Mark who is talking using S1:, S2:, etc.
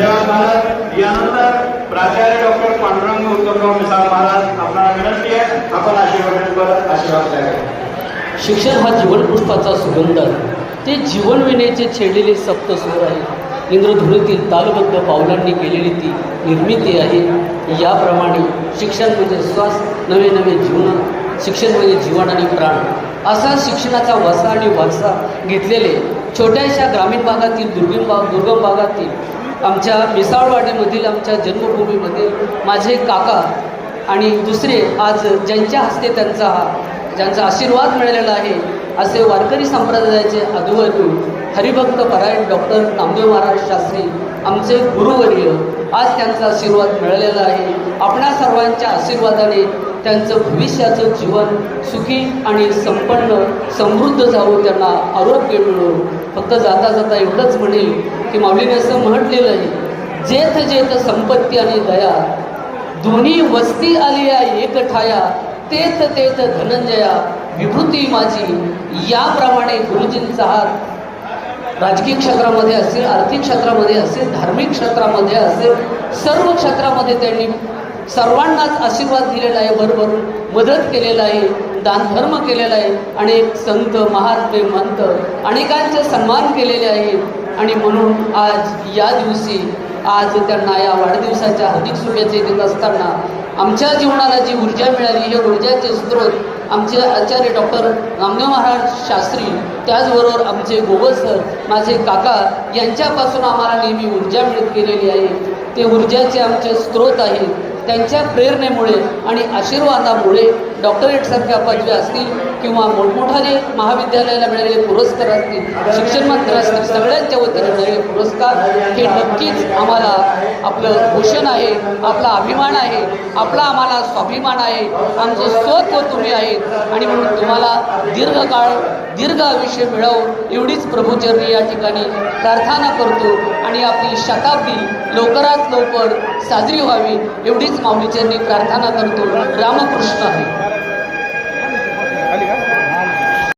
S1: धन्यवाद महाराज यानंतर प्राचार्य डॉक्टर पांडुरंग उत्तमराव मिसाळ महाराज आपल्याला विनंती आहे आपण आशीर्वाद आशीर्वाद द्यावे.
S2: शिक्षण हा जीवनपुष्पाचा सुगंध आहे. ते जीवन विनेचे छेडलेले सप्तस्वर आहे. इंद्रधुनीतील तालबद्ध पावलांनी केलेली ती निर्मिती आहे. याप्रमाणे शिक्षण म्हणजे श्वास नवे नवे जीवन शिक्षण म्हणजे जीवन आणि प्राण असा शिक्षणाचा वसा आणि वारसा घेतलेले छोट्याशा ग्रामीण भागातील दुर्गम भाग दुर्गम भागातील आमच्या मिसाळवाडीमधील आमच्या जन्मभूमीमधील माझे काका आणि दुसरे आज ज्यांच्या हस्ते त्यांचा हा ज्यांचा आशीर्वाद मिळालेला आहे असे वारकरी संप्रदायाचे अधुवर्यू हरिभक्त परायण डॉक्टर नामदेव महाराज शास्त्री आमचे गुरुवर्य आज त्यांचा आशीर्वाद मिळालेला आहे. आपणा सर्वांच्या आशीर्वादाने त्यांचं भविष्याचं जीवन सुखी आणि संपन्न समृद्ध जावं त्यांना आरोग्य मिळो. फक्त जाता जाता एवढंच म्हणेल की माऊलीने असं म्हटलेलं आहे जेथ जेथ संपत्ती आणि दया दोन्ही वस्ती आलिया एक ठाया तेथ तेथ धनंजया विभूती माझी याप्रमाणे गुरुजींचा हात राजकीय क्षेत्रामध्ये असेल आर्थिक क्षेत्रामध्ये असेल धार्मिक क्षेत्रामध्ये असेल सर्व क्षेत्रामध्ये त्यांनी सर्वांनाच आशीर्वाद दिलेला आहे भरभरून मदत केलेला आहे दानधर्म केलेला आहे अनेक संत महात्मे मंत अनेकांचे सन्मान केलेले आहे. आणि म्हणून आज या दिवशी आज त्यांना या वाढदिवसाच्या हार्दिक शुभेच्छा देत असताना आमच्या जीवनाला जी ऊर्जा मिळाली हे ऊर्जाचे स्रोत आमचे आचार्य डॉक्टर रामदेव महाराज शास्त्री त्याचबरोबर आमचे गोवर सर माझे काका यांच्यापासून आम्हाला नेहमी ऊर्जा मिळत गेलेली आहे. ते ऊर्जाचे आमचे स्रोत आहेत. त्यांच्या प्रेरणेमुळे आणि आशीर्वादामुळे डॉक्टरेटसारख्या पदव्या असतील किंवा मोठमोठाले महाविद्यालयाला मिळालेले पुरस्कार असतील शिक्षण मंत्र असतील सगळ्यांच्या वतीने मिळालेले पुरस्कार हे नक्कीच आम्हाला आपलं भूषण आहे आपला अभिमान आहे आपला आम्हाला स्वाभिमान आहे आमचं स्वत्व तुम्ही आहेत आणि म्हणून तुम्हाला दीर्घकाळ दीर्घ आयुष्य मिळव एवढीच प्रभूचरणी या ठिकाणी प्रार्थना करतो. आणि आपली शताब्दी लवकरात लवकर साजरी व्हावी एवढीच माऊलीचरणी प्रार्थना करतो. रामकृष्ण आहे